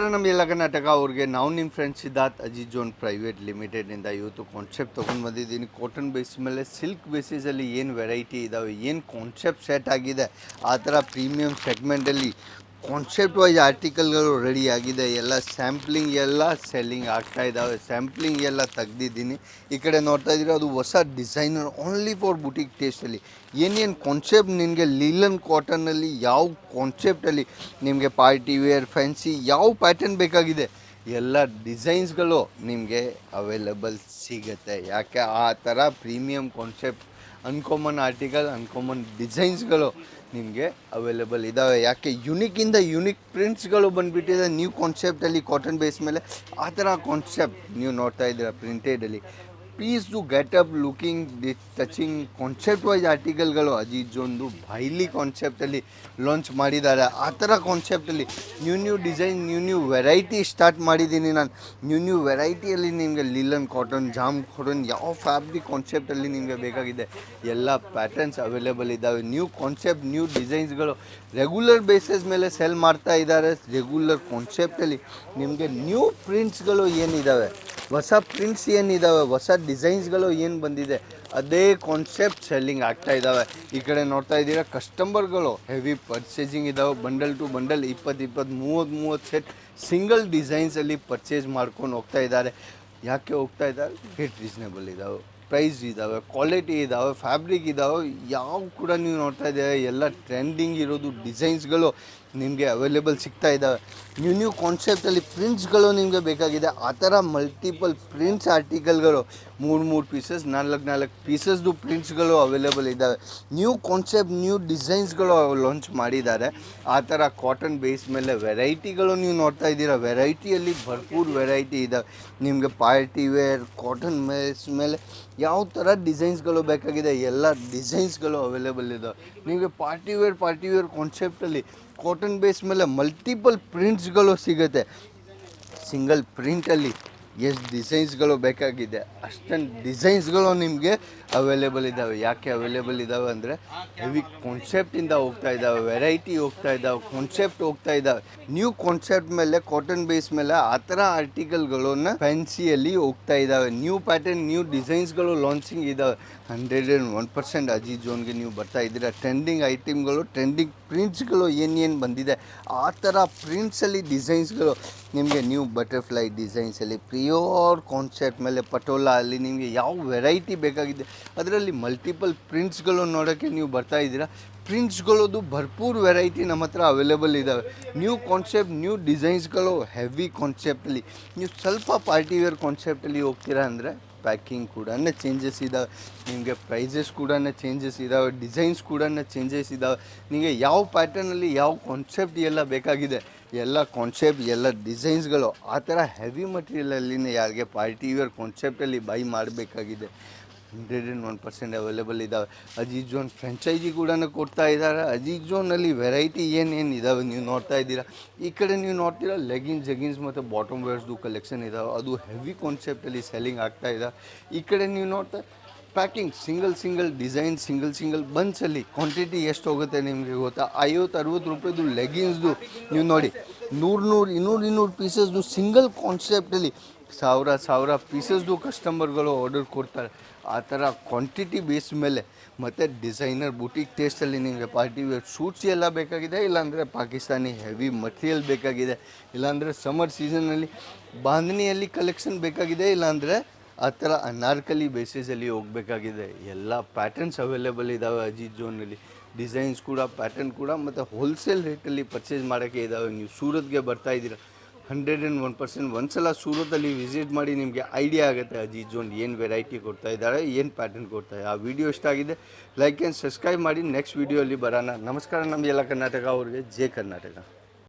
ನಮಸ್ಕಾರ ನಮ್ಮ ಎಲ್ಲ ಕರ್ನಾಟಕ ಅವ್ರಿಗೆ ನಾವು ನಿಮ್ಮ friend Siddharth Ajith zone private ಲಿಮಿಟೆಡ್ನಿಂದ ಇವತ್ತು ಕಾನ್ಸೆಪ್ಟ್ ತೊಗೊಂಡು ಬಂದಿದ್ದೀನಿ. ಕಾಟನ್ ಬೇಸ್ ಮೇಲೆ ಸಿಲ್ಕ್ ಬೇಸಿಸಲ್ಲಿ ಏನು ವೆರೈಟಿ ಇದ್ದಾವೆ ಏನು ಕಾನ್ಸೆಪ್ಟ್ ಸೆಟ್ ಆಗಿದೆ, ಆ ಥರ ಪ್ರೀಮಿಯಮ್ ಸೆಗ್ಮೆಂಟಲ್ಲಿ ಕಾನ್ಸೆಪ್ಟ್ ವೈಸ್ ಆರ್ಟಿಕಲ್ಗಳು ರೆಡಿ ಆಗಿದೆ. ಎಲ್ಲ ಸ್ಯಾಂಪ್ಲಿಂಗ್ ಎಲ್ಲ ಸೆಲ್ಲಿಂಗ್ ಆಗ್ತಾ ಇದ್ದಾವೆ ಸ್ಯಾಂಪ್ಲಿಂಗ್ ಎಲ್ಲ ತೆಗ್ದಿದ್ದೀನಿ. ಈ ಕಡೆ ನೋಡ್ತಾ ಇದ್ದೀರಿ, ಅದು ಹೊಸ ಡಿಸೈನರ್ ಓನ್ಲಿ ಫಾರ್ ಬುಟಿಕ್ ಟೇಸ್ಟಲ್ಲಿ ಏನೇನು ಕಾನ್ಸೆಪ್ಟ್ ನಿಮಗೆ ಲೀಲನ್ ಕಾಟನಲ್ಲಿ ಯಾವ ಕಾನ್ಸೆಪ್ಟಲ್ಲಿ ನಿಮಗೆ ಪಾರ್ಟಿ ವೇರ್ ಫ್ಯಾನ್ಸಿ ಯಾವ ಪ್ಯಾಟರ್ನ್ ಬೇಕಾಗಿದೆ? ಎಲ್ಲ ಡಿಸೈನ್ಸ್ಗಳು ನಿಮಗೆ ಅವೈಲಬಲ್ ಸಿಗುತ್ತೆ. ಯಾಕೆ? ಆ ಥರ premium concept uncommon article uncommon ಡಿಸೈನ್ಸ್ಗಳು ನಿಮಗೆ ಅವೈಲೇಬಲ್ ಇದ್ದಾವೆ ಯಾಕೆ? ಯುನಿಕಿಂದ ಯುನಿಕ್ ಪ್ರಿಂಟ್ಸ್ಗಳು ಬಂದುಬಿಟ್ಟಿದೆ. ನ್ಯೂ ಕಾನ್ಸೆಪ್ಟಲ್ಲಿ ಕಾಟನ್ ಬೇಸ್ ಮೇಲೆ. ಆ ಥರ ಕಾನ್ಸೆಪ್ಟ್ ನೀವು ನೋಡ್ತಾ ಇದ್ದೀರಾ ಪ್ರಿಂಟೆಡಲ್ಲಿ please getup looking the touching concept wise ಆರ್ಟಿಕಲ್ಗಳು ಅಜಿಜೊಂದು ಬೈಲಿ ಕಾನ್ಸೆಪ್ಟಲ್ಲಿ ಲಾಂಚ್ ಮಾಡಿದ್ದಾರೆ. ಆ ಥರ ಕಾನ್ಸೆಪ್ಟಲ್ಲಿ new new design new new variety start ಮಾಡಿದ್ದೀನಿ ನಾನು. ನ್ಯೂ ನ್ಯೂ ವೆರೈಟಿಯಲ್ಲಿ ನಿಮಗೆ ಲಿಲನ್ ಕಾಟನ್ ಜಾಮ್ ಕಾಟನ್ ಯಾವ ಫ್ಯಾಬ್ರಿಕ್ ಕಾನ್ಸೆಪ್ಟಲ್ಲಿ ನಿಮಗೆ ಬೇಕಾಗಿದೆ. ಎಲ್ಲ ಪ್ಯಾಟರ್ನ್ಸ್ ಅವೈಲೇಬಲ್ ಇದ್ದಾವೆ. ನ್ಯೂ ಕಾನ್ಸೆಪ್ಟ್ ನ್ಯೂ ಡಿಸೈನ್ಸ್ಗಳು ರೆಗ್ಯುಲರ್ ಬೇಸಿಸ್ ಮೇಲೆ ಸೆಲ್ ಮಾಡ್ತಾ ಇದ್ದಾರೆ. ರೆಗ್ಯುಲರ್ ಕಾನ್ಸೆಪ್ಟಲ್ಲಿ ನಿಮಗೆ ನ್ಯೂ ಪ್ರಿಂಟ್ಸ್ಗಳು ಏನಿದ್ದಾವೆ? ಹೊಸ ಪ್ರಿಂಟ್ಸ್ ಏನಿದ್ದಾವೆ ಹೊಸ ಡಿಸೈನ್ಸ್ಗಳು ಏನು ಬಂದಿದೆ, ಅದೇ ಕಾನ್ಸೆಪ್ಟ್ ಸೆಲ್ಲಿಂಗ್ ಆಗ್ತಾ ಇದ್ದಾವೆ ಈ ಕಡೆ ನೋಡ್ತಾ ಇದ್ದೀರಾ ಕಸ್ಟಮರ್ಗಳು ಹೆವಿ ಪರ್ಚೇಸಿಂಗ್ ಇದ್ದಾವೆ ಬಂಡಲ್ ಟು ಬಂಡಲ್ ಇಪ್ಪತ್ತು ಇಪ್ಪತ್ತು, ಮೂವತ್ತು ಮೂವತ್ತು ಸೆಟ್ ಸಿಂಗಲ್ ಡಿಸೈನ್ಸಲ್ಲಿ ಪರ್ಚೇಸ್ ಮಾಡ್ಕೊಂಡು ಹೋಗ್ತಾ ಇದ್ದಾರೆ. ಯಾಕೆ ಹೋಗ್ತಾ ಇದ್ದಾರೆ? ರೇಟ್ ರೀಸ್ನೇಬಲ್ ಇದ್ದಾವೆ ಪ್ರೈಸ್ ಇದ್ದಾವೆ ಕ್ವಾಲಿಟಿ ಇದ್ದಾವೆ ಫ್ಯಾಬ್ರಿಕ್ ಇದ್ದಾವೆ ಯಾವ ಕೂಡ ನೀವು ನೋಡ್ತಾ ಇದ್ದೀರಾ, ಎಲ್ಲ ಟ್ರೆಂಡಿಂಗ್ ಇರೋದು ಡಿಸೈನ್ಸ್ಗಳು ನಿಮಗೆ ಅವೈಲೇಬಲ್ ಸಿಗ್ತಾ ಇದ್ದಾವೆ ನ್ಯೂ ನ್ಯೂ ಕಾನ್ಸೆಪ್ಟಲ್ಲಿ ಪ್ರಿಂಟ್ಸ್ಗಳು ನಿಮಗೆ ಬೇಕಾಗಿದೆ. ಆ ಥರ ಮಲ್ಟಿಪಲ್ ಪ್ರಿಂಟ್ಸ್ ಆರ್ಟಿಕಲ್ಗಳು ಮೂರು ಮೂರು ಪೀಸಸ್ ನಾಲ್ಕು ನಾಲ್ಕು ಪೀಸಸ್ದು ಪ್ರಿಂಟ್ಸ್ಗಳು ಅವೈಲೇಬಲ್ ಇದ್ದಾವೆ ನ್ಯೂ ಕಾನ್ಸೆಪ್ಟ್ ನ್ಯೂ ಡಿಸೈನ್ಸ್ಗಳು ಲಾಂಚ್ ಮಾಡಿದ್ದಾರೆ. ಆ ಥರ ಕಾಟನ್ ಬೇಸ್ ಮೇಲೆ ವೆರೈಟಿಗಳು ನೀವು ನೋಡ್ತಾ ಇದ್ದೀರಾ. ವೆರೈಟಿಯಲ್ಲಿ ಭರ್ಪೂರ್ ವೆರೈಟಿ ಇದ್ದಾವೆ ನಿಮಗೆ ಪಾರ್ಟಿ ವೇರ್ ಕಾಟನ್ ಬೇಸ್ ಮೇಲೆ ಯಾವ ಥರ ಡಿಸೈನ್ಸ್ಗಳು ಬೇಕಾಗಿದೆ, ಎಲ್ಲ ಡಿಸೈನ್ಸ್ಗಳು ಅವೈಲೇಬಲ್ ಇದ್ದಾವೆ ನಿಮಗೆ ಪಾರ್ಟಿ ವೇರ್ ಪಾರ್ಟಿ ವೇರ್ ಕಾನ್ಸೆಪ್ಟಲ್ಲಿ ಕಾಟನ್ ಬೇಸ್ ಮೇಲೆ ಮಲ್ಟಿಪಲ್ ಪ್ರಿಂಟ್ಸ್ಗಳು ಸಿಗುತ್ತೆ. ಸಿಂಗಲ್ ಪ್ರಿಂಟಲ್ಲಿ ಎಷ್ಟು ಡಿಸೈನ್ಸ್ಗಳು ಬೇಕಾಗಿದೆ ಅಷ್ಟೊಂದು ಡಿಸೈನ್ಸ್ಗಳು ನಿಮಗೆ ಅವೈಲೇಬಲ್ ಇದ್ದಾವೆ ಯಾಕೆ ಅವೈಲೇಬಲ್ ಇದ್ದಾವೆ ಅಂದರೆ ಹೆವಿ ಕಾನ್ಸೆಪ್ಟಿಂದ ಹೋಗ್ತಾ ಇದ್ದಾವೆ ವೆರೈಟಿ ಹೋಗ್ತಾ ಇದ್ದಾವೆ ಕಾನ್ಸೆಪ್ಟ್ ಹೋಗ್ತಾ ಇದ್ದಾವೆ ನ್ಯೂ ಕಾನ್ಸೆಪ್ಟ್ ಮೇಲೆ ಕಾಟನ್ ಬೇಸ್ ಮೇಲೆ ಆ ಥರ ಆರ್ಟಿಕಲ್ಗಳನ್ನು ಫ್ಯಾನ್ಸಿಯಲ್ಲಿ ಹೋಗ್ತಾ ಇದ್ದಾವೆ ನ್ಯೂ ಪ್ಯಾಟರ್ನ್ ನ್ಯೂ ಡಿಸೈನ್ಸ್ಗಳು ಲಾಂಚಿಂಗ್ ಇದ್ದಾವೆ ಹಂಡ್ರೆಡ್ ಆ್ಯಂಡ್ ಒನ್ ಪರ್ಸೆಂಟ್ ಅಜಿ ಜೋನ್ಗೆ ನೀವು ಬರ್ತಾ ಇದ್ದೀರಾ. ಟ್ರೆಂಡಿಂಗ್ ಐಟಮ್ಗಳು ಟ್ರೆಂಡಿಂಗ್ ಪ್ರಿಂಟ್ಸ್ಗಳು ಏನೇನು ಬಂದಿದೆ, ಆ ಥರ ಪ್ರಿಂಟ್ಸಲ್ಲಿ ಡಿಸೈನ್ಸ್ಗಳು ನಿಮಗೆ ನ್ಯೂ ಬಟರ್ಫ್ಲೈ ಡಿಸೈನ್ಸಲ್ಲಿ ಪ್ರಿಯೋರ್ ಕಾನ್ಸೆಪ್ಟ್ ಮೇಲೆ ಪಟೋಲಾ ಅಲ್ಲಿ ನಿಮಗೆ ಯಾವ ವೆರೈಟಿ ಬೇಕಾಗಿದೆ, ಅದರಲ್ಲಿ ಮಲ್ಟಿಪಲ್ ಪ್ರಿಂಟ್ಸ್ಗಳು ನೋಡೋಕ್ಕೆ ನೀವು ಬರ್ತಾ ಇದ್ದೀರಾ? ಪ್ರಿಂಟ್ಸ್ಗಳದು ಭರ್ಪೂರ್ ವೆರೈಟಿ ನಮ್ಮ ಹತ್ರ ಅವೈಲೇಬಲ್ ಇದ್ದಾವೆ ನ್ಯೂ ಕಾನ್ಸೆಪ್ಟ್ ನ್ಯೂ ಡಿಸೈನ್ಸ್ಗಳು ಹೆವಿ ಕಾನ್ಸೆಪ್ಟಲ್ಲಿ ನೀವು ಸ್ವಲ್ಪ ಪಾರ್ಟಿ ವೇರ್ ಕಾನ್ಸೆಪ್ಟಲ್ಲಿ ಹೋಗ್ತೀರಾ ಅಂದರೆ ಪ್ಯಾಕಿಂಗ್ ಕೂಡ ಚೇಂಜಸ್ ಇದ್ದಾವೆ ನಿಮಗೆ ಪ್ರೈಸಸ್ ಕೂಡ ಚೇಂಜಸ್ ಇದ್ದಾವೆ ಡಿಸೈನ್ಸ್ ಕೂಡ ಚೇಂಜಸ್ ಇದ್ದಾವೆ ನಿಮಗೆ ಯಾವ ಪ್ಯಾಟರ್ನಲ್ಲಿ ಯಾವ ಕಾನ್ಸೆಪ್ಟ್ ಎಲ್ಲ ಬೇಕಾಗಿದೆ, ಎಲ್ಲ ಕಾನ್ಸೆಪ್ಟ್ ಎಲ್ಲ ಡಿಸೈನ್ಸ್ಗಳು ಆ ಥರ ಹೆವಿ ಮಟೀರಿಯಲಲ್ಲಿ ಯಾರಿಗೆ ಪಾರ್ಟಿ ವೇರ್ ಕಾನ್ಸೆಪ್ಟಲ್ಲಿ ಬೈ ಮಾಡಬೇಕಾಗಿದೆ. Hundred and one percent available ಇದ್ದಾವೆ ಅಜೀಜ್ ಜೋನ್ ಫ್ರೆಂಚೈಜಿ ಕೂಡ ಕೊಡ್ತಾ ಇದ್ದಾರೆ ಅಜೀಜ್ ಜೋನಲ್ಲಿ ವೆರೈಟಿ ಏನೇನು ಇದ್ದಾವೆ ನೀವು ನೋಡ್ತಾ ಇದ್ದೀರಾ? ಈ ಕಡೆ ನೀವು ನೋಡ್ತೀರಾ ಲೆಗಿನ್ಸ್ ಜೆಗಿನ್ಸ್ ಮತ್ತು ಬಾಟಮ್ ವೇರ್ಸ್ದು ಕಲೆಕ್ಷನ್ ಇದ್ದಾವೆ ಅದು ಹೆವಿ ಕಾನ್ಸೆಪ್ಟಲ್ಲಿ ಸೆಲ್ಲಿಂಗ್ ಆಗ್ತಾ ಇದೆ. ಈ ಕಡೆ ನೀವು ನೋಡ್ತಾ packing single single design single single ಬನ್ಸಲ್ಲಿ quantity ಎಷ್ಟು ಹೋಗುತ್ತೆ ನಿಮಗೆ ಗೊತ್ತಾ? ಐವತ್ತು ಅರುವತ್ತು ರೂಪಾಯಿದು ಲೆಗಿನ್ಸ್ದು ನೀವು ನೋಡಿ, ನೂರು ನೂರು, ಇನ್ನೂರು ಇನ್ನೂರು ಪೀಸಸ್ದು ಸಿಂಗಲ್ ಕಾನ್ಸೆಪ್ಟಲ್ಲಿ ಸಾವಿರ ಸಾವಿರ ಪೀಸಸ್ದು ಕಸ್ಟಮರ್ಗಳು ಆರ್ಡರ್ ಕೊಡ್ತಾರೆ. ಆ ಥರ ಕ್ವಾಂಟಿಟಿ ಬೇಸ್ ಮೇಲೆ. ಮತ್ತು ಡಿಸೈನರ್ ಬುಟಿಕ್ ಟೇಸ್ಟಲ್ಲಿ ನಿಮಗೆ ಪಾರ್ಟಿ ವೇರ್ ಸೂಟ್ಸ್ ಎಲ್ಲ ಬೇಕಾಗಿದೆ, ಇಲ್ಲಾಂದರೆ ಪಾಕಿಸ್ತಾನಿ ಹೆವಿ ಮಟೀರಿಯಲ್ ಬೇಕಾಗಿದೆ, ಇಲ್ಲಾಂದರೆ ಸಮ್ಮರ್ ಸೀಸನಲ್ಲಿ ಬಾಂಧನಿಯಲ್ಲಿ ಕಲೆಕ್ಷನ್ ಬೇಕಾಗಿದೆ, ಇಲ್ಲಾಂದರೆ ಆ ಥರ ಅನಾರ್ಕಲಿ ಬೇಸಿಸಲ್ಲಿ ಹೋಗಬೇಕಾಗಿದೆ. ಎಲ್ಲ ಪ್ಯಾಟರ್ನ್ಸ್ ಅವೈಲೇಬಲ್ ಇದ್ದಾವೆ ಅಜಿತ್ ಝೋನಲ್ಲಿ ಡಿಸೈನ್ಸ್ ಕೂಡ ಪ್ಯಾಟರ್ನ್ ಕೂಡ, ಮತ್ತು ಹೋಲ್ಸೇಲ್ ರೇಟಲ್ಲಿ ಪರ್ಚೇಸ್ ಮಾಡೋಕ್ಕೆ ಇದ್ದಾವೆ ನೀವು ಸೂರತ್ಗೆ ಬರ್ತಾ ಇದ್ದೀರಾ. Hundred and one percent. ಒಂದ್ಸಲ ಸೂರತಲ್ಲಿ ವಿಸಿಟ್ ಮಾಡಿ ನಿಮಗೆ ಐಡಿಯಾ ಆಗುತ್ತೆ, ಅಜೀಜ್ ಜೋನ್ ಏನು ವೆರೈಟಿ ಕೊಡ್ತಾ ಇದ್ದಾರೆ, ಏನು ಪ್ಯಾಟರ್ನ್ ಕೊಡ್ತಾ ಇದೆ. ಆ ವಿಡಿಯೋ ಇಷ್ಟ ಆಗಿದೆ ಲೈಕ್ ಆ್ಯಂಡ್ ಸಬ್ಸ್ಕ್ರೈಬ್ ಮಾಡಿ ನೆಕ್ಸ್ಟ್ ವೀಡಿಯೋಲಿ ಬರೋಣ. ನಮಸ್ಕಾರ ನಮ್ಮ ಎಲ್ಲ ಕರ್ನಾಟಕ, ಅವ್ರಿಗೆ ಜೆ ಕರ್ನಾಟಕ.